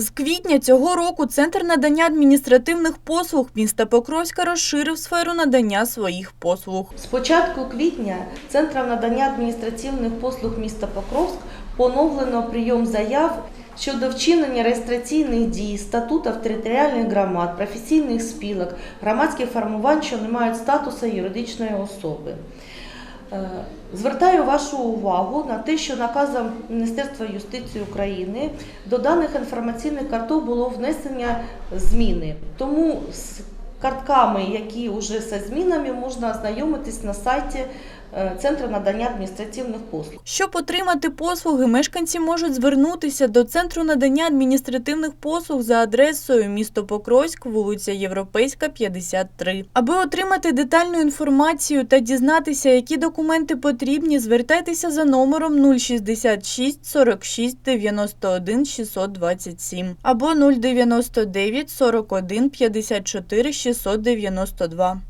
З квітня цього року Центр надання адміністративних послуг міста Покровська розширив сферу надання своїх послуг. З початку квітня Центром надання адміністративних послуг міста Покровськ поновлено прийом заяв щодо вчинення реєстраційних дій, статутів територіальних громад, професійних спілок, громадських формувань, що не мають статусу юридичної особи. Е, Звертаю вашу увагу на те, що наказом Міністерства юстиції України до даних інформаційних карток було внесення зміни. Тому з картками, які вже зі змінами, можна ознайомитись на сайті Центру надання адміністративних послуг. Щоб отримати послуги, мешканці можуть звернутися до Центру надання адміністративних послуг за адресою місто Покровськ, вулиця Європейська, 53. Аби отримати детальну інформацію та дізнатися, які документи потрібні, звертайтеся за номером 066 46 91 627 або 099 41 54 692.